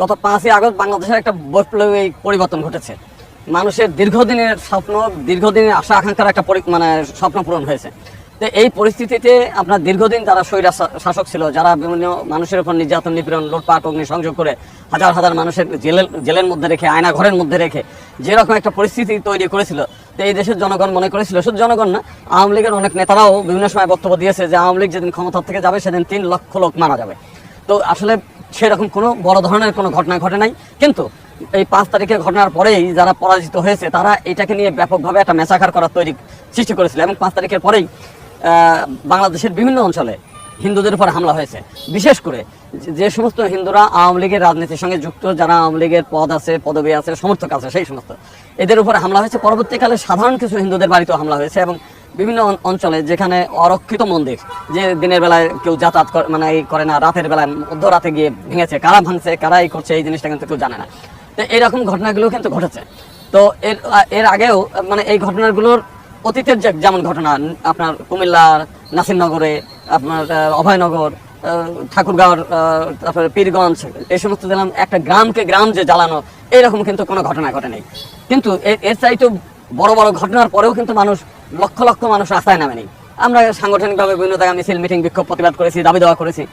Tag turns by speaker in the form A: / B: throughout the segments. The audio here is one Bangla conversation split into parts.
A: গত পাঁচই আগস্ট বাংলাদেশের একটা বৈপ্লবিক পরিবর্তন ঘটেছে। মানুষের দীর্ঘদিনের স্বপ্ন, দীর্ঘদিনের আশা, আকাঙ্ক্ষার একটা মানে স্বপ্ন পূরণ হয়েছে। তো এই পরিস্থিতিতে আপনার দীর্ঘদিন যারা স্বৈরা শাসক ছিল, যারা বিভিন্ন মানুষের উপর নির্যাতন, নিপীড়ন, লুটপাট অগ্নি সংযোগ করে হাজার হাজার মানুষের জেলের জেলের মধ্যে রেখে, আয়না ঘরের মধ্যে রেখে যেরকম একটা পরিস্থিতি তৈরি করেছিল, তো এই দেশের জনগণ মনে করেছিল, শুধু জনগণ না, আওয়ামী লীগের অনেক নেতারাও বিভিন্ন সময় বক্তব্য দিয়েছে যে আওয়ামী লীগ যেদিন ক্ষমতার থেকে যাবে, সেদিন তিন লক্ষ লোক মারা যাবে। তো আসলে সেরকম কোনো বড় ধরনের কোনো ঘটনা ঘটে নাই। কিন্তু এই পাঁচ তারিখের ঘটনার পরেই যারা পরাজিত হয়েছে, তারা এটাকে নিয়ে ব্যাপকভাবে একটা মেসাকার করার তৈরি সৃষ্টি করেছিল এবং পাঁচ তারিখের পরেই বাংলাদেশের বিভিন্ন অঞ্চলে হিন্দুদের উপর হামলা হয়েছে। বিশেষ করে যে সমস্ত হিন্দুরা আওয়ামী লীগের রাজনীতির সঙ্গে যুক্ত, যারা আওয়ামী লীগের পদ আছে, পদবি আছে, সমর্থক আছে, সেই সমস্ত, এদের উপর হামলা হয়েছে। পরবর্তীকালে সাধারণ কিছু হিন্দুদের বাড়িতেও হামলা হয়েছে এবং বিভিন্ন অঞ্চলে যেখানে অরক্ষিত মন্দির, যে দিনের বেলায় কেউ যাতায়াত মানে এই করে না, রাতের বেলায় মধ্যরাতে গিয়ে ভেঙেছে, কারা ভাঙছে, কারা এই করছে, এই জিনিসটা কিন্তু কেউ জানে না। তো এরকম ঘটনাগুলো কিন্তু ঘটেছে। তো এর এর আগেও মানে এই ঘটনাগুলোর অতীতের যে যেমন ঘটনা, আপনার কুমিল্লার নাসিরনগরে আপনার অভয়নগর ঠাকুরগাঁওর তারপরে পীরগঞ্জ, এই সমস্ত দিলাম একটা গ্রামকে গ্রাম যে জ্বালানো এরকম কিন্তু কোনো ঘটনা ঘটে নেই কিন্তু এর চাইতেও বড় বড় ঘটনার পরেও কিন্তু মানুষ লক্ষ লক্ষ মানুষ রাস্তায় নামেনি আমরা সাংগঠনিকভাবে বিভিন্ন জায়গায় মিছিল, মিটিং, বিক্ষোভ, প্রতিবাদ করেছি দাবি দেওয়া করেছি।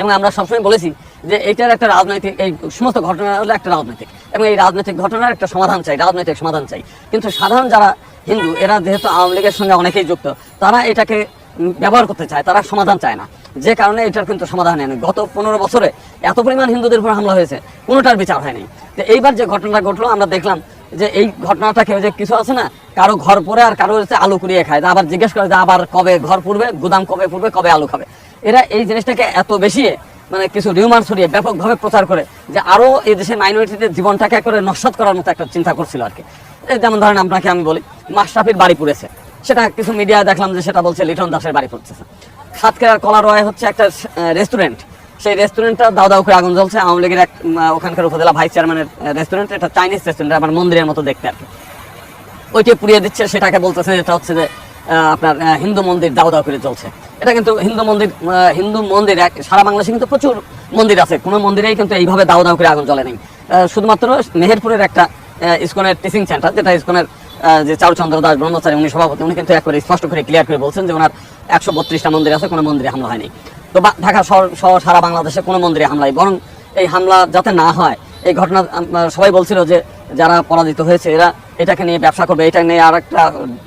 A: এবং আমরা সবসময় বলেছি যে এটার একটা রাজনৈতিক, এই সমস্ত ঘটনা হলো একটা রাজনৈতিক। এবং এই রাজনৈতিক ঘটনার একটা সমাধান চাই, রাজনৈতিক সমাধান চাই। কিন্তু সাধারণ যারা হিন্দু, এরা যেহেতু আওয়ামী লীগের সঙ্গে অনেকেই যুক্ত, তারা এটাকে ব্যবহার করতে চায়, তারা সমাধান চায় না। যে কারণে এটার কিন্তু সমাধান হয়নি। গত পনেরো বছরে এত পরিমাণ হিন্দুদের উপর হামলা হয়েছে, কোনোটার বিচার হয়নি। তো এইবার যে ঘটনাটা ঘটলো, আমরা দেখলাম যে এই ঘটনাটাকে ওই যে কিছু আছে না, কারও ঘর পরে আর কারও হচ্ছে আলু কুড়িয়ে খায়। আবার জিজ্ঞেস করে যে আবার কবে ঘর পুড়বে, গুদাম কবে পুড়বে, কবে আলু খাবে। এরা এই জিনিসটাকে এত বেশি মানে কিছু রিউমার ছড়িয়ে ব্যাপকভাবে প্রচার করে যে আরও এই দেশের মাইনরিটিদের জীবনটাকে করে নস্বাত করার মতো একটা চিন্তা করছিল আর কি। যেমন ধরেন আপনাকে আমি বলি, মাশরাফির বাড়ি পুড়েছে। সেটা কিছু মিডিয়ায় দেখলাম যে সেটা বলছে লিটন দাসের বাড়ি পড়তেছে। সাতক্ষীরার কলারোয় হচ্ছে একটা রেস্টুরেন্ট সেই রেস্টুরেন্টটা দাও দাও করে আগুন জ্বলছে। আওয়ামী লীগের এক ওখানকার উপজেলা ভাইস চেয়ারম্যানের রেস্টুরেন্ট এটা চাইনিজ রেস্টুরেন্ট আমার মন্দিরের মতো দেখতে আর কি। ওইটা পুড়িয়ে দিচ্ছে, সেটাকে বলতেছে এটা হচ্ছে যে আপনার হিন্দু মন্দির দাও দাও করে চলছে এটা কিন্তু হিন্দু মন্দির হিন্দু মন্দির এক, সারা বাংলাদেশে কিন্তু প্রচুর মন্দির আছে। কোনো মন্দিরেই কিন্তু এইভাবে দাও দাও করে আগুন জ্বলে নেই। শুধুমাত্র মেহেরপুরের একটা ইসকনের টিচিং সেন্টার যেটা ইসকনের যে চারুচন্দ্র দাস ব্রহ্মচারী, উনি সভাপতি, উনি কিন্তু একবারে স্পষ্ট করে ক্লিয়ার করে বলছেন যে ওনার একশো বত্রিশটা মন্দির আছে, কোনো মন্দিরে হামলা হয়নি। তো ঢাকা সহ সারা বাংলাদেশে কোনো মন্দিরে হামলাই বরং এই হামলা যাতে না হয়, এই ঘটনা সবাই বলছিল যে যারা পরাজিত হয়েছে, এরা এটাকে নিয়ে ব্যবসা করবে, এটা নিয়ে আর একটা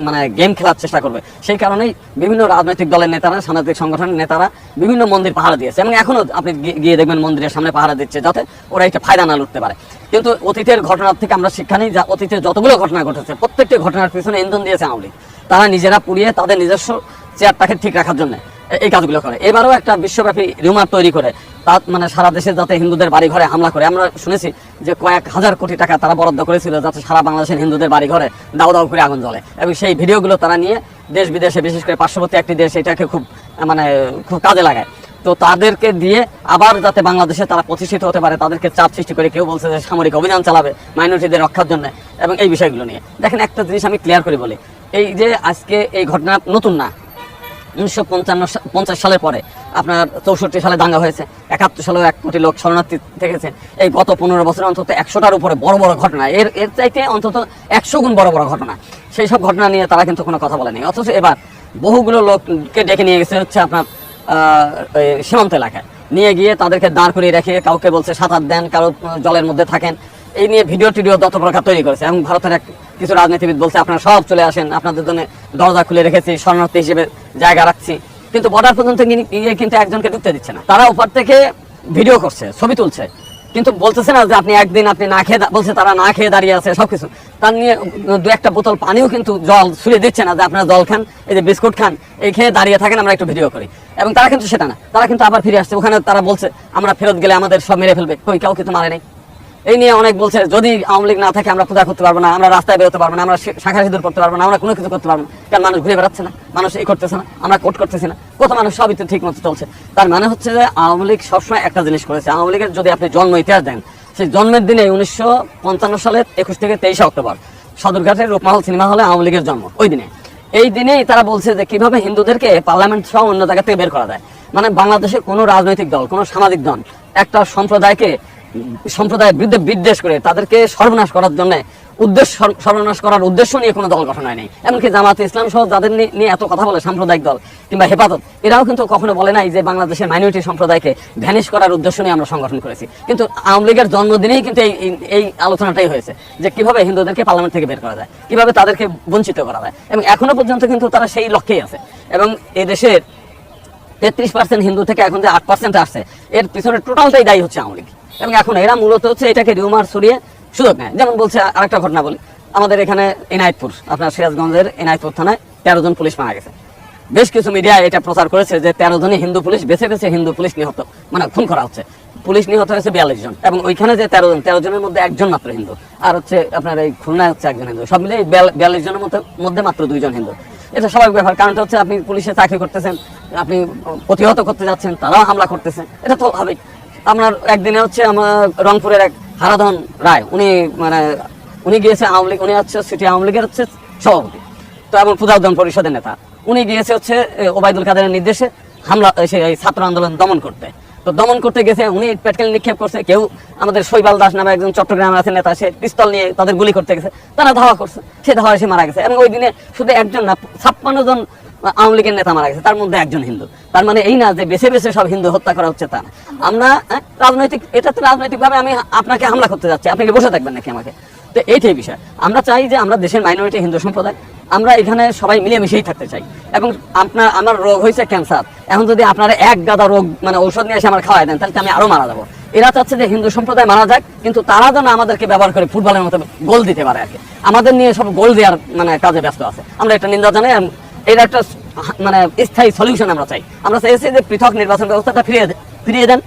A: মানে গেম খেলার চেষ্টা করবে। সেই কারণেই বিভিন্ন রাজনৈতিক দলের নেতারা, সামাজিক সংগঠনের নেতারা বিভিন্ন মন্দির পাহারা দিয়েছে এবং এখনও আপনি গিয়ে দেখবেন মন্দিরের সামনে পাহারা দিচ্ছে যাতে ওরা একটা ফায়দা না লুটতে পারে। কিন্তু অতীতের ঘটনার থেকে আমরা শিক্ষা নিই যা অতীতের যতগুলো ঘটনা ঘটেছে, প্রত্যেকটি ঘটনার পিছনে ইন্ধন দিয়েছে আওয়ামী লীগ। তারা নিজেরা পুড়িয়ে তাদের নিজস্ব চেয়ারটাকে ঠিক রাখার জন্য এই কাজগুলো করে। এবারও একটা বিশ্বব্যাপী রিউমার তৈরি করে। তার মানে সারা দেশে যাতে হিন্দুদের বাড়ি ঘরে হামলা করে। আমরা শুনেছি যে কয়েক হাজার কোটি টাকা তারা বরাদ্দ করেছিল যাতে সারা বাংলাদেশের হিন্দুদের বাড়ি ঘরে দাও দাও করে আগুন জ্বলে। এবং সেই ভিডিওগুলো তারা নিয়ে দেশ বিদেশে, বিশেষ করে পার্শ্ববর্তী একটি দেশ, এটাকে খুব মানে খুব কাজে লাগায়। তো তাদেরকে দিয়ে আবার যাতে বাংলাদেশে তারা প্রতিষ্ঠিত হতে পারে, তাদেরকে চাপ সৃষ্টি করে কেউ বলছে যে সামরিক অভিযান চালাবে মাইনরিটিদের রক্ষার জন্য। এবং এই বিষয়গুলো নিয়ে। দেখেন একটা জিনিস আমি ক্লিয়ার করে বলি। এই যে আজকে এই ঘটনা নতুন না। উনিশশো পঞ্চান্ন সালের পরে আপনার চৌষট্টি সালে দাঙ্গা হয়েছে, একাত্তর সালেও এক কোটি লোক শরণার্থী থেকেছে এই গত পনেরো বছরে অন্তত একশোটার উপরে বড় বড় ঘটনা। এর এর চাইতে অন্তত একশো গুণ বড় বড় ঘটনা। সেই সব ঘটনা নিয়ে তারা কিন্তু কোনো কথা বলেনি। অথচ এবার বহুগুলো লোককে ডেকে নিয়ে গেছে হচ্ছে আপনার সীমান্ত এলাকায়। নিয়ে গিয়ে তাদেরকে দাঁড় করিয়ে রেখে কাউকে বলছে সাঁতার দেন, কারও জলের মধ্যে থাকেন। এই নিয়ে ভিডিও টিডিও যত প্রকার তৈরি করেছে এবং ভারতের এক কিছু রাজনীতিবিদ বলছে, আপনারা সব চলে আসেন, আপনাদের জন্য দরজা খুলে রেখেছি, শরণার্থী হিসেবে জায়গা রাখছি। কিন্তু বর্ডার পর্যন্ত গিয়ে কিন্তু একজনকে ঢুকতে দিচ্ছে না। তারা উপর থেকে ভিডিও করছে, ছবি তুলছে। কিন্তু বলতেছে না যে আপনি একদিন আপনি না খেয়ে বলছে তারা না খেয়ে দাঁড়িয়ে আছে, সবকিছু। তার নিয়ে দু একটা বোতল পানিও কিন্তু জল ছুঁড়ে দিচ্ছে না যে আপনারা জল খান, এই যে বিস্কুট খান, এই খেয়ে দাঁড়িয়ে থাকেন, আমরা একটু ভিডিও করি। এবং তারা কিন্তু সেটা না। তারা কিন্তু আবার ফিরে আসছে। ওখানে তারা বলছে, আমরা ফেরত গেলে আমাদের সব মেরে ফেলবে। কই কাউ কিন্তু মারে নেই। এই নিয়ে অনেক বলছে, যদি আওয়ামী লীগ না থাকে, আমরা পূজা করতে পারব না, আমরা রাস্তায় বেরোতে পারব না, আমরা শাখা সিঁদুর করতে পারব না, আমরা কোনো কিছু করতে পারব না। কারণ মানুষ ঘুরে বেড়াচ্ছে না, মানুষ এই করতেছে না, আমরা কোট করতেছি না। কত মানুষ সবই তো ঠিক মতো চলছে। তার মানে হচ্ছে যে আওয়ামী লীগ সবসময় একটা জিনিস করেছে। আওয়ামী লীগের যদি আপনি জন্ম ইতিহাস দেন, সেই জন্মের দিনে উনিশশো পঞ্চান্ন সালের একুশ থেকে তেইশে অক্টোবর, সদরঘাটের রূপমহল সিনেমা হলে আওয়ামী লীগের জন্ম, ওই দিনে। এই দিনেই তারা বলছে যে কীভাবে হিন্দুদেরকে পার্লামেন্ট সহ অন্য জায়গা থেকে বের করা যায়। মানে বাংলাদেশের কোনো রাজনৈতিক দল, কোনো সামাজিক দল, একটা সম্প্রদায়কে সম্প্রদায়ের বিরুদ্ধে বিদ্বেষ করে তাদেরকে সর্বনাশ করার জন্য উদ্দেশ্য সর্বনাশ করার উদ্দেশ্য নিয়ে কোনো দল গঠন হয়নি। এমনকি জামাতে ইসলাম সহ যাদের নিয়ে এত কথা বলে সাম্প্রদায়িক দল কিংবা হেফাজত, এরাও কিন্তু কখনো বলে নাই যে বাংলাদেশের মাইনরিটি সম্প্রদায়কে ভ্যানিশ করার উদ্দেশ্য নিয়ে আমরা সংগঠন করেছি। কিন্তু আওয়ামী লীগের জন্মদিনেই কিন্তু এই এই- আলোচনাটাই হয়েছে যে কীভাবে হিন্দুদেরকে পার্লামেন্ট থেকে বের করা যায়, কীভাবে তাদেরকে বঞ্চিত করা যায়। এবং এখনও পর্যন্ত কিন্তু তারা সেই লক্ষ্যেই আছে। এবং এই দেশের তেত্রিশ পার্সেন্ট হিন্দু থেকে এখন যে আট পার্সেন্ট আসছে, এর পিছনে টোটালটাই দায়ী হচ্ছে আওয়ামী লীগ। এবং এখন এরা মূলত হচ্ছে এটাকে রিউমার সরিয়ে সুযোগ নেয়। যেমন বলছে আরেকটা ঘটনা বলি। আমাদের এখানে এনায়তপুর, আপনার সিরাজগঞ্জের এনায়তপুর থানায় তেরো জন পুলিশ মারা গেছে। বেশ কিছু মিডিয়া এটা প্রচার করেছে যে তেরো জনই হিন্দু পুলিশ, বেছে বেছে হিন্দু পুলিশ নিহত মানে খুন করা হচ্ছে। পুলিশ নিহত হয়েছে বিয়াল্লিশ জন এবং ওইখানে যে তেরো জন, তেরো জনের মধ্যে একজন মাত্র হিন্দু। আর হচ্ছে আপনার এই খুলনায় হচ্ছে একজন হিন্দু। সব মিলে বিয়াল্লিশ জনের মধ্যে মধ্যে মাত্র দুইজন হিন্দু। এটা স্বাভাবিক ব্যাপার, কারণটা হচ্ছে আপনি পুলিশে চাকরি করতেছেন, আপনি প্রতিহত করতে যাচ্ছেন, তারাও হামলা করতেছে। এটা তো হবেই আপনার একদিনে হচ্ছে আমার রংপুরের এক হারাধন রায় উনি মানে উনি গিয়েছে আওয়ামী লীগ উনি হচ্ছে সিটি আওয়ামী লীগের হচ্ছে সভাপতি। তো এবং পূজা উদ্যান পরিষদের নেতা। উনি গিয়েছে হচ্ছে ওবায়দুল কাদেরের নির্দেশে হামলা এ, সে এই ছাত্র আন্দোলন দমন করতে। তো দমন করতে গেছে উনি পেটকেল নিক্ষেপ করছে কেউ আমাদের শৈবাল দাস নামে একজন চট্টগ্রামে আছে নেতা সে পিস্তল নিয়ে তাদের গুলি করতে গেছে তারা ধাওয়া করছে সে ধাওয়া এসে মারা গেছে। এবং ওই দিনে শুধু একজন না ছাপ্পান্ন জন আওয়ামী লীগের নেতা মারা গেছে, তার মধ্যে একজন হিন্দু। তার মানে এই না যে বেছে বেছে সব হিন্দু হত্যা করা হচ্ছে তা আমরা রাজনৈতিক, এটা তো রাজনৈতিকভাবে আমি আপনাকে হামলা করতে যাচ্ছি বসে থাকবেন নাকি আমাকে? তো এইটাই বিষয়। আমরা চাই যে আমরা দেশের মাইনরিটি হিন্দু সম্প্রদায়, আমরা এখানে সবাই মিলেমিশেই থাকতে চাই। এবং আপনার, আমার রোগ হয়েছে ক্যান্সার এখন যদি আপনারা এক গাদা রোগ মানে ঔষধ নিয়ে এসে আমার খাওয়াই দেন, তাহলে আমি আরও মারা যাব। এরা চাচ্ছে যে হিন্দু সম্প্রদায় মারা যাক, কিন্তু তারা যেন আমাদেরকে ব্যবহার করে ফুটবলের মতো গোল দিতে পারে আর কি। আমাদের নিয়ে সব গোল দেওয়ার মানে কাজে ব্যস্ত আছে। আমরা একটা নিন্দা জানাই একটা মানে স্থায়ী সলিউশন আমরা চাই। আমরা চাইছি যে পৃথক নির্বাচন ব্যবস্থাটা ফিরিয়ে ফিরিয়ে দেন,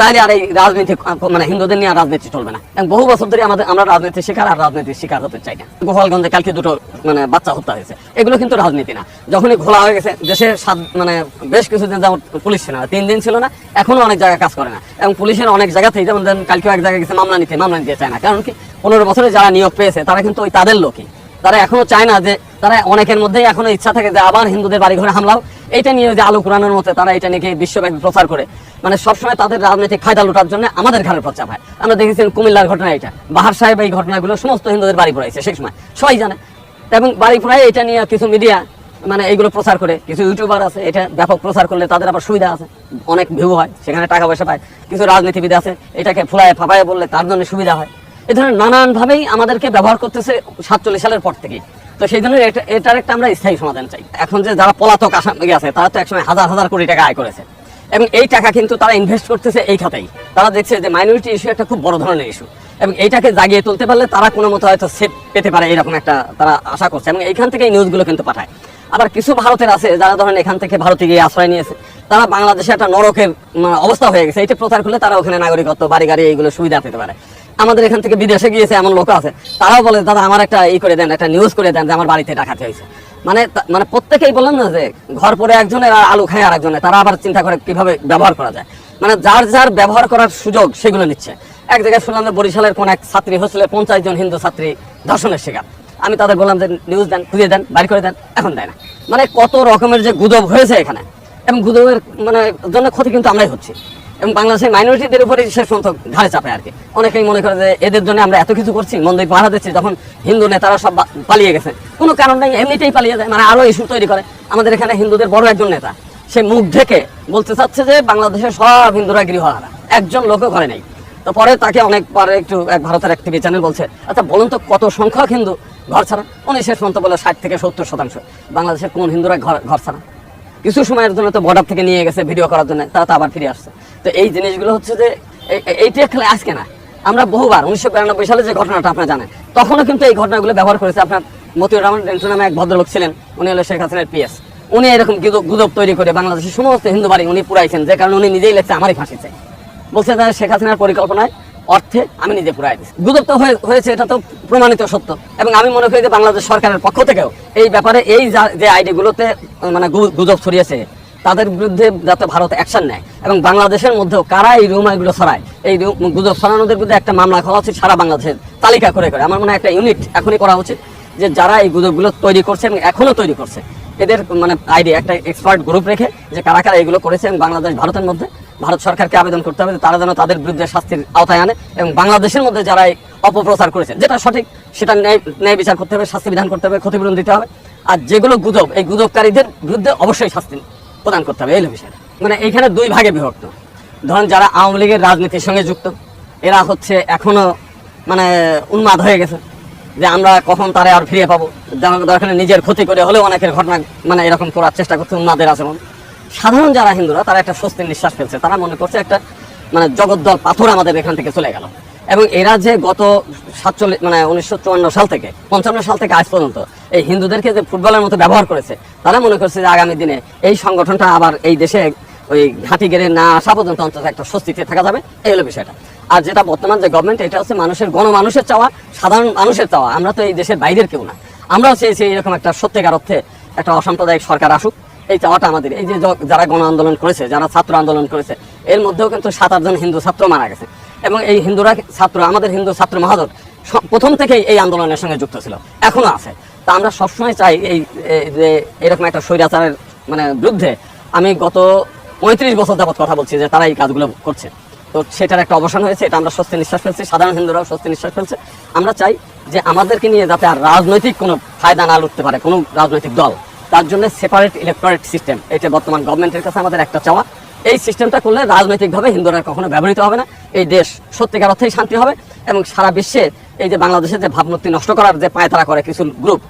A: তাহলে আর এই রাজনীতি মানে হিন্দুদের নিয়ে রাজনীতি চলবে না। বহু বছর ধরে আমাদের আমরা শিকার আর রাজনীতির শিকার হতে চাই না। গোপালগঞ্জে কালকে দুটো মানে বাচ্চা হত্যা হয়েছে। এগুলো কিন্তু রাজনীতি না। যখনই ঘোলা হয়ে গেছে দেশের সাত মানে বেশ কিছুদিন যেমন পুলিশ ছিল না। তিন দিন ছিল না, এখনও অনেক জায়গায় কাজ করে না। এবং পুলিশের অনেক জায়গাতেই যেমন কালকেও এক জায়গায় গেছে, মামলা নিতে মামলা নিতে চায় না। কারণ কি, পনেরো বছরে যারা নিয়োগ পেয়েছে, তারা কিন্তু ওই তাদের লোকই। তারা এখনও চায় না যে তারা অনেকের মধ্যেই এখনও ইচ্ছা থাকে যে আবার হিন্দুদের বাড়ি ঘরে হামলাও। এইটা নিয়ে যে আলু কোরআনের মতো তারা এটা নিয়ে বিশ্বব্যাপী প্রচার করে। মানে সবসময় তাদের রাজনৈতিক ফায়দা লুটার জন্য আমাদের ঘরের প্রচার হয়। আমরা দেখেছিলাম কুমিল্লার ঘটনা এটা বাহার সাহেব এই ঘটনাগুলো সমস্ত হিন্দুদের বাড়ি পড়াইছে সেই সময়। সবাই জানে। এবং বাড়ি পড়াই এটা নিয়ে কিছু মিডিয়া মানে এইগুলো প্রচার করে। কিছু ইউটিউবার আছে, এটা ব্যাপক প্রচার করলে তাদের আবার সুবিধা আছে। অনেক ভিউ হয়, সেখানে টাকা পয়সা পায়। কিছু রাজনীতিবিদ আছে, এটাকে ফুলায় ফাপায় বললে তার জন্য সুবিধা হয়। এ ধরনের নানানভাবেই আমাদেরকে ব্যবহার করতেছে সাতচল্লিশ সালের পর থেকেই। তো সেই জন্য এটার একটা আমরা স্থায়ী সমাধান চাই। এখন যে যারা পলাতক আসামি আছে তারা তো একসময় হাজার হাজার কোটি টাকা আয় করেছে। এবং এই টাকা কিন্তু তারা ইনভেস্ট করতেছে এই খাতেই। তারা দেখছে যে মাইনরিটি ইস্যু একটা খুব বড় ধরনের ইস্যু এবং এইটাকে জাগিয়ে তুলতে পারলে তারা কোনো মতো হয়তো সেফ পেতে পারে এরকম একটা তারা আশা করছে। এবং এইখান থেকে এই নিউজগুলো কিন্তু পাঠায়। আবার কিছু ভারতের আছে যারা ধরেন এখান থেকে ভারতে গিয়ে আশ্রয় নিয়েছে। তারা বাংলাদেশে একটা নরকের মানে, অবস্থা হয়ে গেছে। এটা প্রচার করলে তারা ওখানে নাগরিকত্ব বাড়ি গাড়ি এইগুলো সুবিধা পেতে পারে। আমাদের এখান থেকে বিদেশে গিয়েছে, এমন লোক আছে। তারাও বলে, দাদা, আমার একটা ই করে দেন, একটা নিউজ করে দেন যে আমার বাড়িতে ডাকাতি হয়েছে মানে মানে প্রত্যেকেই বললাম না যে, ঘর পরে একজনের আর আলু খায় আর একজনের তারা আবার চিন্তা করে কীভাবে ব্যবহার করা যায়। মানে যার যার ব্যবহার করার সুযোগ, সেগুলো নিচ্ছে। এক জায়গায় শুনলাম যে বরিশালের কোন এক ছাত্রী হোস্টেলে পঞ্চাশ জন হিন্দু ছাত্রী ধর্ষণের শিকার। আমি তাদের বললাম যে নিউজ দেন, খুঁজে দেন বাড়ি করে দেন। এখন দেয় না। মানে কত রকমের যে গুজব হয়েছে এখানে, এবং গুজবের মানে জন্য ক্ষতি কিন্তু আমরাই হচ্ছি। এবং বাংলাদেশের মাইনরিটিদের উপরে শেষ পর্যন্ত ঘাড়ে চাপে আর কি। অনেকেই মনে করে যে এদের জন্য আমরা এত কিছু করছি মন্দির পাহারা দিচ্ছি যখন হিন্দু নেতারা সব পালিয়ে গেছে। কোনো কারণ নেই, এমনিতেই পালিয়ে যায় মানে আরও ইস্যু তৈরি করে। আমাদের এখানে হিন্দুদের বড় একজন নেতা, সে মুখ ঢেকে বলতে চাচ্ছে যে বাংলাদেশের সব হিন্দুরা গৃহহারা, একজন লোকও ঘরে নেই। তো পরে তাকে অনেক পরে একটু এক ভারতের এক টিভি চ্যানেল বলছে আচ্ছা বলুন তো কত সংখ্যক হিন্দু ঘর ছাড়া? উনি শেষ পর্যন্ত বলে ষাট থেকে সত্তর শতাংশ। বাংলাদেশের কোন হিন্দুরা ঘর ঘর ছাড়া? কিছু সময়ের জন্য তো বর্ডার থেকে নিয়ে গেছে ভিডিও করার জন্য, তারা তো আবার ফিরে আসছে। তো এই জিনিসগুলো হচ্ছে যে এই- এই- এইটা খেলে আজকে না। আমরা বহুবার, উনিশশো বিরানব্বই সালে যে ঘটনাটা আপনারা জানেন, তখনও কিন্তু এই ঘটনাগুলো ব্যবহার করেছে আপনার মতিউর রহমান রেন্টু নামে এক ভদ্রলোক ছিলেন, উনি হলো শেখ হাসিনার পিএস উনি এরকম গুজব তৈরি করে বাংলাদেশের সমস্ত হিন্দু বাড়ি উনি পুরাইছেন যে কারণে উনি নিজেই লেখছে, আমারই ফাঁসি চাই। বলছে যে শেখ হাসিনার পরিকল্পনায় অর্থে আমি নিজে পুরাই দিচ্ছি গুজব তো হয়েছে এটা তো প্রমাণিত সত্য। এবং আমি মনে করি যে বাংলাদেশ সরকারের পক্ষ থেকেও এই ব্যাপারে এই যা- আইডিগুলোতে মানে গুজব ছড়িয়েছে, তাদের বিরুদ্ধে যাতে ভারত অ্যাকশন নেয়। এবং বাংলাদেশের মধ্যেও কারা এই রুমাইগুলো ছড়ায়? এই গুজব ছড়ানোদের বিরুদ্ধে একটা মামলা করা উচিত সারা বাংলাদেশের তালিকা করে করে। আমার মনে হয় একটা ইউনিট এখনই করা উচিত যে যারা এই গুজবগুলো তৈরি করছে এবং এখনও তৈরি করছে। এদের মানে আইডি, একটা এক্সপার্ট গ্রুপ রেখে যে কারা কারা এগুলো করেছে এবং বাংলাদেশ, ভারতের মধ্যে ভারত সরকারকে আবেদন করতে হবে তারা যেন তাদের বিরুদ্ধে শাস্তির আওতায় আনে এবং বাংলাদেশের মধ্যে যারা অপপ্রচার করেছে, যেটা সঠিক, সেটা ন্যায় বিচার করতে হবে, শাস্তি বিধান করতে হবে, ক্ষতিপূরণ দিতে হবে। আর যেগুলো গুজব, এই গুজবকারীদের বিরুদ্ধে অবশ্যই শাস্তি প্রদান করতে হবে, এই বিষয়টা। মানে এইখানে দুই ভাগে বিভক্ত। ধরেন যারা আওয়ামী লীগের রাজনীতির সঙ্গে যুক্ত, এরা হচ্ছে এখনও মানে উন্মাদ হয়ে গেছে যে আমরা কখন তারে আর ফিরে পাবো। যেমন দরকার নিজের ক্ষতি করে হলেও অনেকের ঘটনা মানে এরকম করার চেষ্টা করছে উন্মাদের আচরণ। সাধারণ যারা হিন্দুরা, তারা একটা স্বস্তির নিঃশ্বাস ফেলছে। তারা মনে করছে একটা মানে জগদ্দল পাথর আমাদের এখান থেকে চলে গেল। এবং এরা যে গত সাতচল্লিশ মানে উনিশশো চুয়ান্ন সাল থেকে, পঞ্চান্ন সাল থেকে আজ পর্যন্ত এই হিন্দুদেরকে যে ফুটবলের মতো ব্যবহার করেছে, তারা মনে করছে যে আগামী দিনে এই সংগঠনটা আবার এই দেশে ওই ঘাঁটি গেড়ে না আসা পর্যন্ত অন্তত একটা স্বস্তিতে থাকা যাবে। এই হলো বিষয়টা। আর যেটা বর্তমান যে গভর্নমেন্ট এটা হচ্ছে মানুষের গণমানুষের চাওয়া, সাধারণ মানুষের চাওয়া। আমরা তো এই দেশের বাইরের কেউ না। আমরাও চেয়েছি এরকম একটা সত্যিকার অর্থে একটা অসাম্প্রদায়িক সরকার আসুক। এই চাওয়াটা আমাদের, এই যে যারা গণ আন্দোলন করেছে, যারা ছাত্র আন্দোলন করেছে, এর মধ্যেও কিন্তু সাত আটজন হিন্দু ছাত্র মারা গেছে। এবং এই হিন্দুরা ছাত্র, আমাদের হিন্দু ছাত্র স- প্রথম থেকেই এই আন্দোলনের সঙ্গে যুক্ত ছিল, এখনও আছে। তা আমরা সবসময় চাই এই যে এরকম একটা স্বৈরাচারের মানে বিরুদ্ধে আমি গত পঁয়ত্রিশ বছর যাবত কথা বলছি যে তারা এই কাজগুলো করছে। তো সেটার একটা অবসান হয়েছে, এটা আমরা স্বস্তি নিঃশ্বাস ফেলছি, সাধারণ হিন্দুরাও স্বস্তি নিঃশ্বাস ফেলছে। আমরা চাই যে আমাদেরকে নিয়ে যাতে আর রাজনৈতিক কোনো ফায়দা না লুটতে পারে কোনো রাজনৈতিক দল। তার জন্য সেপারেট ইলেকট্রনিক সিস্টেম এটা বর্তমান গভর্নমেন্টের কাছে আমাদের একটা চাওয়া। এই সিস্টেমটা করলে রাজনৈতিকভাবে হিন্দুরা কখনো ব্যবহৃত হবে না। এই দেশ সত্যিকার অর্থেই শান্তি হবে এবং সারা বিশ্বে এই যে বাংলাদেশের যে ভাবমূর্তি নষ্ট করার যে পায়তারা করে কিছু গ্রুপ